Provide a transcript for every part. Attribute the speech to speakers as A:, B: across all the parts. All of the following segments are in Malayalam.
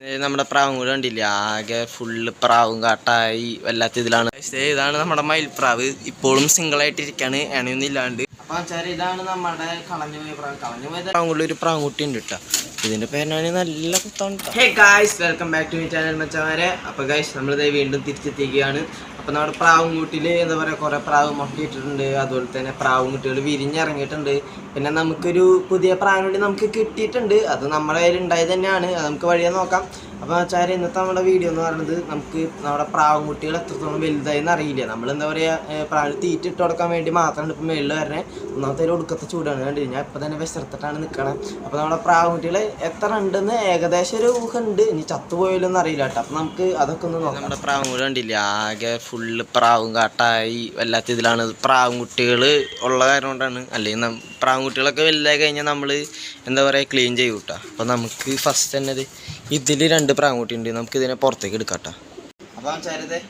A: നമ്മുടെ പ്രാവും കൂടെ കണ്ടില്ലേ? ആകെ ഫുള്ള് പ്രാവും കാട്ടായി വല്ലാത്ത ഇതിലാണ്. ഇതാണ് നമ്മുടെ മയിൽപ്രാവ്. ഇപ്പോഴും സിംഗിൾ ആയിട്ട് ഇരിക്കാണ് എണയൊന്നും ഇല്ലാണ്ട്. അപ്പൊ വെച്ചാൽ നമ്മുടെ കളഞ്ഞു പോയ പ്രാവ് കളഞ്ഞു പോയത് പ്രാവുള്ള ഒരു പ്രാവുകുട്ടി ഉണ്ട് കേട്ടോ. ഇതിന്റെ പേരാണ് നല്ല കുത്താണ് വെൽക്കം ബാക്ക് ടു ചാനൽ മച്ചമാരെ. അപ്പൊ ഗായ്സ് നമ്മളിത് വീണ്ടും തിരിച്ചെത്തിക്കുകയാണ് അപ്പൊ നമ്മുടെ പ്രാവും കുട്ടിയിൽ എന്താ പറയാ കുറെ പ്രാവ് മുട്ടയിട്ടിട്ടുണ്ട് അതുപോലെ തന്നെ പ്രാവുംകുട്ടികൾ വിരിഞ്ഞിറങ്ങിയിട്ടുണ്ട്. പിന്നെ നമുക്കൊരു പുതിയ പ്രാവിനുണ്ടി നമുക്ക് കിട്ടിയിട്ടുണ്ട്. അത് നമ്മുടെ കയ്യിൽ ഉണ്ടായത് തന്നെയാണ് നമുക്ക് വഴിയെ നോക്കാം. അപ്പോൾ വെച്ചാൽ ഇന്നത്തെ നമ്മുടെ വീഡിയോ എന്ന് പറയുന്നത് നമുക്ക് നമ്മുടെ പ്രാവും കുട്ടികൾ എത്രത്തോളം വലുതായി അറിയില്ല. നമ്മൾ എന്താ പറയുക പ്രാവിന് തീറ്റ ഇട്ട് കൊടുക്കാൻ വേണ്ടി മാത്രമാണ് ഇപ്പം മേളിൽ വരണേ ഒന്നാമത്തെ ഒരു ഒടുക്കത്തെ ചൂടാണ്. കണ്ടില്ല? ഞാൻ ഇപ്പം തന്നെ വിശർത്തിട്ടാണ് നിൽക്കണം അപ്പോൾ നമ്മുടെ പ്രാവും കുട്ടികൾ എത്ര ഉണ്ടെന്ന് ഏകദേശം ഒരു ഊഹം ഉണ്ട്. ഇനി ചത്തുപോയല്ലോ അറിയില്ല കേട്ടോ. അപ്പം നമുക്ക് അതൊക്കെ ഒന്ന് നോക്കാം. നമ്മുടെ പ്രാവും കൂടെ കണ്ടില്ല? ആകെ ഫുള്ള് പ്രാവും കാട്ടായി വല്ലാത്ത ഇതിലാണ്. പ്രാവും കുട്ടികൾ ഉള്ള കാരണം കൊണ്ടാണ്. അല്ലെങ്കിൽ നം- പ്രാവും കുട്ടികളൊക്കെ വലുതായി കഴിഞ്ഞാൽ നമ്മൾ എന്താ പറയുക ക്ലീൻ ചെയ്യൂട്ടോ. അപ്പോൾ നമുക്ക് ഫസ്റ്റ് തന്നെ ഇതിൽ രണ്ട് പ്രാങ്കുട്ടി ഉണ്ട് നമുക്ക് ഇതിനെ പുറത്തേക്ക് എടുക്കാട്ടോ അപ്പോൾ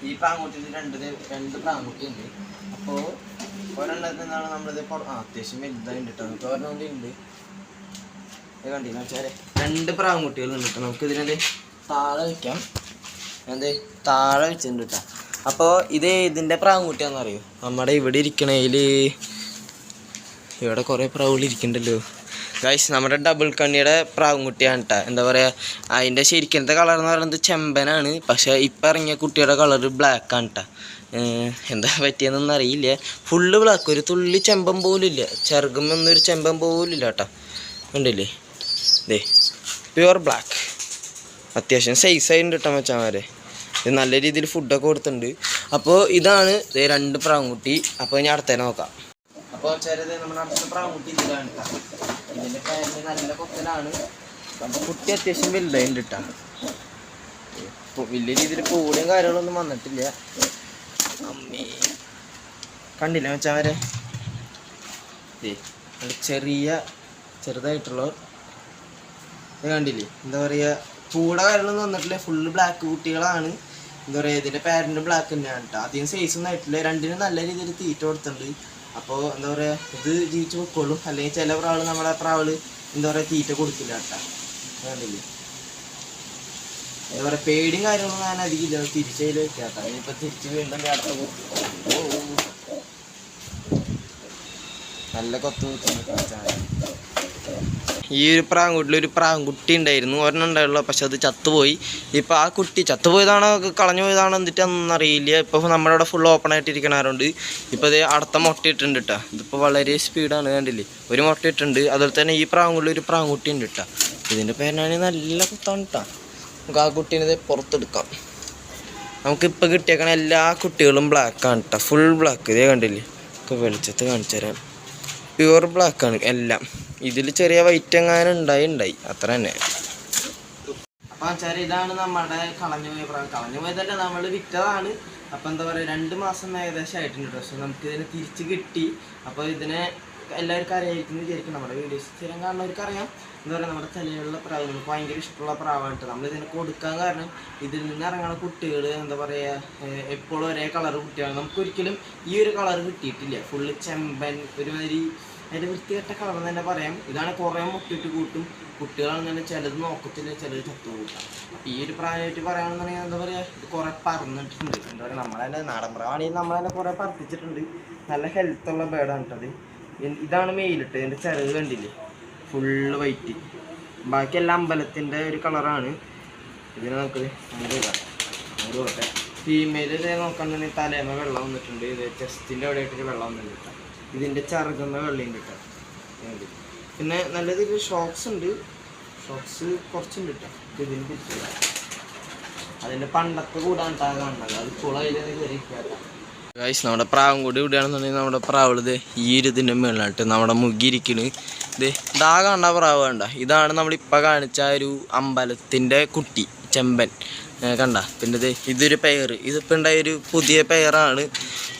A: ഈ പ്രാങ്കുട്ടിയിൽ രണ്ട് രണ്ട് പ്രാങ്കുട്ടി ഉണ്ട് അപ്പോൾ ഒരെണ്ണത്തിൽ നിന്നാണ് നമ്മളിത് അത്യാവശ്യം വലുതായിട്ട് ഉണ്ട്. രണ്ട് പ്രാങ്കുട്ടികൾ കേട്ടോ നമുക്ക് ഇതിനെ താഴെ വയ്ക്കാം എന്ത്? താഴെ വെച്ചിട്ടുണ്ട് കേട്ടോ അപ്പോൾ ഇത് ഇതിന്റെ പ്രാങ്കുട്ടിയാണെന്ന് അറിയോ നമ്മുടെ ഇവിടെ ഇരിക്കണേൽ ഇവിടെ കുറേ പ്രാവുകൾ ഇരിക്കണ്ടല്ലോ. ഗൈസ് നമ്മുടെ ഡബിൾ കണ്ണിയുടെ പ്രാവുംകുട്ടിയാണ് കേട്ടോ എന്താ പറയുക അതിന്റെ ശരിക്കത്തെ കളർ എന്ന് പറയുന്നത് ചെമ്പനാണ്. പക്ഷേ ഇപ്പം ഇറങ്ങിയ കുട്ടിയുടെ കളർ ബ്ലാക്ക് ആണ് കേട്ടോ എന്താ പറ്റിയതെന്നൊന്നും അറിയില്ല. ഫുള്ള് ബ്ലാക്ക് ഒരു തുള്ളി ചെമ്പം പോലും ഇല്ല. ചെറുകുമെന്നൊരു പോലില്ല പോലും ഇല്ല കേട്ടോ ഉണ്ടല്ലേ ദേ പ്യുവർ ബ്ലാക്ക് അത്യാവശ്യം സൈസ് ആയിട്ട് കേട്ടോ വെച്ചാൽ ഇത് നല്ല രീതിയിൽ ഫുഡൊക്കെ കൊടുത്തിട്ടുണ്ട്. അപ്പോൾ ഇതാണ് രണ്ട് പ്രാവുംകുട്ടി. അപ്പോൾ ഞാൻ അടുത്തേനെ നോക്കാം. അപ്പോൾ ചെറുത് നമ്മുടെ അടുത്ത പ്രാവുംകുട്ടി ഇതിലാണ് ട്ടാ. ഇതിന്റെ പേരിൽ നല്ല കൊത്തലാണ് അപ്പോൾ കുട്ടി അത്യാവശ്യം വലുതായിട്ട് കിട്ടാം വലിയ രീതിയിൽ പൂടിയും കാര്യങ്ങളൊന്നും വന്നിട്ടില്ല. അമ്മേ. കണ്ടില്ല വെച്ചാൽ ചെറിയ ചെറുതായിട്ടുള്ള ഇത് കണ്ടില്ലേ? എന്താ പറയുക പൂട കാര്യങ്ങളൊന്നും വന്നിട്ടില്ല. ഫുള്ള് ബ്ലാക്ക് കുട്ടികളാണ്. എന്താ പറയുക ഇതിന്റെ പാരന്റ് ബ്ലാക്ക് തന്നെയാണ് കേട്ടോ അധികം സൈസ് ഒന്നും ആയിട്ടില്ല. രണ്ടിനും നല്ല രീതിയിൽ തീറ്റ കൊടുത്തിട്ടുണ്ട്. അപ്പോൾ എന്താ പറയുക ഇത് ജീവിച്ചു പൊക്കോളും. അല്ലെങ്കിൽ ചില നമ്മളെ നമ്മുടെ പ്രാവൾ എന്താ പറയുക തീറ്റ കൊടുക്കില്ല കേട്ടോ. കണ്ടില്ലേ? എന്താ പറയുക പേടിയും കാര്യങ്ങളൊന്നും ഞാൻ അധികം ഇല്ല. വെക്കാട്ടോ കേട്ടോ. ഇനിയിപ്പോൾ തിരിച്ച് വീണ്ടും ഓ. നല്ല കൊത്തു കുത്തുന്നു ഈ ഒരു പ്രാങ്കുട്ടിൽ ഒരു പ്രാങ്കുട്ടി ഉണ്ടായിരുന്നു. ഒരെണ്ണം ഉണ്ടായുള്ളൂ. പക്ഷെ അത് ചത്തുപോയി. ഇപ്പോൾ ആ കുട്ടി ചത്തുപോയതാണോ? കളഞ്ഞു പോയതാണോ എന്നിട്ട് ഒന്നും അറിയില്ല ഇപ്പോൾ നമ്മുടെ അവിടെ ഫുൾ ഓപ്പൺ ആയിട്ട് ഇരിക്കണാറുണ്ട് ഇപ്പോൾ ഇത് അടുത്ത മുട്ട ഇട്ടുണ്ട് കേട്ടോ ഇതിപ്പോൾ വളരെ സ്പീഡാണ് കണ്ടില്ലേ? ഒരു മുട്ട ഇട്ടുണ്ട് അതുപോലെ തന്നെ ഈ പ്രാങ്കുള്ളിൽ ഒരു പ്രാങ്കുട്ടി ഉണ്ട് കേട്ടോ ഇതിന്റെ പേരാണ് നല്ല കുത്താണ് കേട്ടോ നമുക്ക് ആ കുട്ടീനെ പുറത്തെടുക്കാം. നമുക്കിപ്പോൾ കിട്ടിയേക്കണ എല്ലാ കുട്ടികളും ബ്ലാക്കാണ് കേട്ടോ ഫുൾ ബ്ലാക്ക് ഇതേ കണ്ടില്ലേ? ഒക്കെ വെളിച്ചത്ത് കാണിച്ചു തരാം പ്യുവർ ബ്ലാക്ക് ആണ് എല്ലാം. ഇതിൽ ചെറിയ വൈറ്റ് എങ്ങാനും ഉണ്ടായി ഉണ്ടായി. അത്ര തന്നെ. അപ്പൊ ചെറിയ ഇതാണ് നമ്മുടെ കളഞ്ഞു പോയ പ്രാവ് കളഞ്ഞു പോയതല്ല നമ്മൾ വിറ്റതാണ്. അപ്പൊ എന്താ പറയാ രണ്ട് മാസം ഏകദേശം ആയിട്ടുണ്ട് പക്ഷെ നമുക്ക് ഇതിനെ തിരിച്ച് കിട്ടി. അപ്പൊ ഇതിനെ എല്ലാവർക്കും അറിയായിരിക്കും എന്ന് വിചാരിക്കും. നമ്മുടെ വീഡിയോസ് സ്ഥിരം കാണുന്നവർക്ക് അറിയാം. എന്താ പറയുക നമ്മുടെ തലയിലുള്ള നമുക്ക് ഭയങ്കര ഇഷ്ടമുള്ള പ്രാവാണ് കേട്ടോ നമ്മൾ ഇതിനെ കൊടുക്കാൻ കാരണം ഇതിൽ നിന്ന് ഇറങ്ങുന്ന കുട്ടികൾ എന്താ പറയുക എപ്പോഴും ഒരേ കളർ കുട്ടിയാണ് നമുക്കൊരിക്കലും ഈ ഒരു കളർ കിട്ടിയിട്ടില്ല. ഫുള്ള് ചെമ്പൻ ഒരുമാതിരി അതിന്റെ വൃത്തികെട്ട കളർ തന്നെ പറയാം. ഇതാണ് കുറേ മുട്ടിട്ട് കൂട്ടും. കുട്ടികളാണെന്നുണ്ടെങ്കിൽ ചിലത് നോക്കത്തില്ല ചിലത് ചത്തു കൂട്ടാം അപ്പം ഈ ഒരു പ്രായമായിട്ട് പറയുകയാണെന്നുണ്ടെങ്കിൽ എന്താ പറയുക ഇത് കുറേ പറന്നിട്ടുണ്ട് എന്താ പറയുക നമ്മളെ നാടൻ പ്രാവാണെങ്കിൽ നമ്മളെ കുറേ പറപ്പിച്ചിട്ടുണ്ട് നല്ല ഹെൽത്തുള്ള ബേഡാണ് കേട്ടത് ഇതാണ് മെയിലിട്ട് എന്റെ ചിലവ് കണ്ടില്ലേ? ഫുള്ള് വൈറ്റ് ബാക്കി എല്ലാം അമ്പലത്തിന്റെ ഒരു കളറാണ് ഇതിനെ നമുക്ക് അങ്ങോട്ട് പോട്ടെ. ഫീമെയിൽ നോക്കണമെന്നുണ്ടെങ്കിൽ തലേമ വെള്ളം വന്നിട്ടുണ്ട്. ഇത് ചെസ്റ്റിന്റെ അവിടെയായിട്ടൊരു വെള്ളം വന്നിട്ടുണ്ട് ഇതിന്റെ ചറുകുന്ന വെള്ളം കിട്ടാം. പിന്നെ നല്ല രീതിയിൽ ഷോക്സ് ഉണ്ട്. ഷോക്സ് കുറച്ചുണ്ട് കിട്ടാം ഇതിന് കിട്ടില്ല അതിന്റെ പണ്ടത്തെ കൂടാണ് കാണുന്നത്. അത് കയറി ഗൈസ് നമ്മുടെ പ്രാവും കൂടി ഇവിടെയാണെന്നുണ്ടെങ്കിൽ നമ്മുടെ പ്രാവുള്ളത് ഈ ഒരു ഇതിന്റെ മുകളിലായിട്ട് നമ്മുടെ മുകിരിക്കണ് ഇത് ഇതാ കണ്ട പ്രാവ് കണ്ട. ഇതാണ് നമ്മളിപ്പോൾ കാണിച്ച ഒരു അമ്പലത്തിന്റെ കുട്ടി ചെമ്പൻ. കണ്ട? പിന്നെ ഇത് ഇതൊരു പെയർ ഇതിപ്പോൾ ഉണ്ടായ ഒരു പുതിയ പെയറാണ്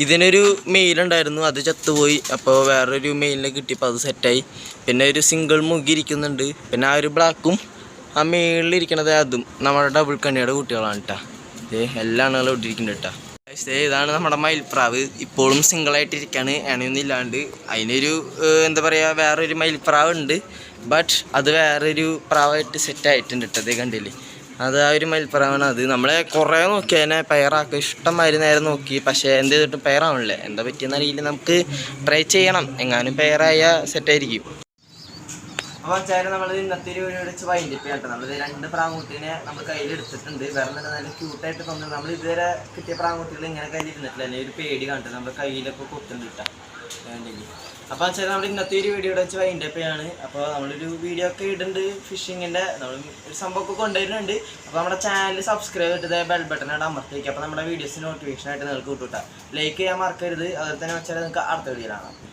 A: ഇതിനൊരു മെയിലുണ്ടായിരുന്നു അത് ചത്തുപോയി. അപ്പോൾ വേറൊരു മെയിലിനെ കിട്ടിയപ്പോൾ അത് സെറ്റായി പിന്നെ ഒരു സിംഗിൾ മുഖി ഇരിക്കുന്നുണ്ട്. പിന്നെ ആ ഒരു ബ്ലാക്കും ആ മേളിലിരിക്കണത് അതും നമ്മുടെ ഡബിൾ കണ്ണിയുടെ കുട്ടികളാണ് കേട്ടോ എല്ലാ ആളുകളും ഇട്ടിരിക്കുന്നുണ്ട് കേട്ടോ ഇതാണ് നമ്മുടെ മയിൽപ്രാവ്. ഇപ്പോഴും എണയൊന്നും ഇല്ലാണ്ട്. അതിനൊരു എന്താ പറയുക വേറൊരു മയിൽപ്രാവ് ഉണ്ട് ബട്ട് അത് വേറൊരു പ്രാവായിട്ട് സെറ്റായിട്ടുണ്ട് കേട്ടോ അതേ കണ്ടില്ലേ? അത് ആ ഒരു മയിൽപ്പറാവാണ് അത് നമ്മളെ കുറേ നോക്കി അതിനെ ഇഷ്ടം ഇഷ്ടംമാതിരി നേരം നോക്കി. പക്ഷേ എന്ത് ചെയ്തിട്ട് പെയറാവണില്ലേ. എന്താ പറ്റിയെന്ന് അറിയില്ല. നമുക്ക് ട്രൈ ചെയ്യണം. എങ്ങാനും പെയറായ സെറ്റായിരിക്കും അപ്പോൾ വെച്ചാൽ നമ്മൾ ഇന്നത്തെ ഒരു വീഡിയോ വെച്ച് ചെയ്യട്ടെ. നമ്മൾ രണ്ട് പ്രാങ്കുട്ടീനെ നമ്മൾ കയ്യിലെടുത്തിട്ടുണ്ട് വേറെ നല്ല ക്യൂട്ടായിട്ട് തോന്നുന്നു. നമ്മൾ ഇതുവരെ കിട്ടിയ പ്രാങ്കുട്ടികൾ ഇങ്ങനെ കയ്യിൽ ഇരുന്നിട്ടില്ല അല്ലെങ്കിൽ ഒരു പേടി കണ്ടിട്ട് നമ്മുടെ കയ്യിലൊക്കെ കൊത്തുണ്ടിട്ട അപ്പോൾ വെച്ചാൽ നമ്മൾ ഇന്നത്തെ ഒരു വീഡിയോ വെച്ച് വൈൻഡപ്പ് ചെയ്യാണ്. അപ്പോൾ നമ്മളൊരു വീഡിയോ ഒക്കെ ഇടുന്നുണ്ട് ഫിഷിങ്ങിന്റെ നമ്മൾ ഒരു സംഭവമൊക്കെ കൊണ്ടുവരുന്നുണ്ട്. അപ്പോൾ നമ്മുടെ ചാനൽ സബ്സ്ക്രൈബ് ചെയ്തിട്ട് ബെൽ ബട്ടൺ ആണ് അമർത്തി വയ്ക്കുക അപ്പോൾ നമ്മുടെ വീഡിയോസ് നോട്ടിഫിക്കേഷൻ ആയിട്ട് നിങ്ങൾക്ക് കിട്ടും ലൈക്ക് ചെയ്യാൻ മറക്കരുത്. അതുപോലെ തന്നെ വെച്ചാൽ നിങ്ങൾക്ക് അടുത്ത വീഡിയോ കാണാം.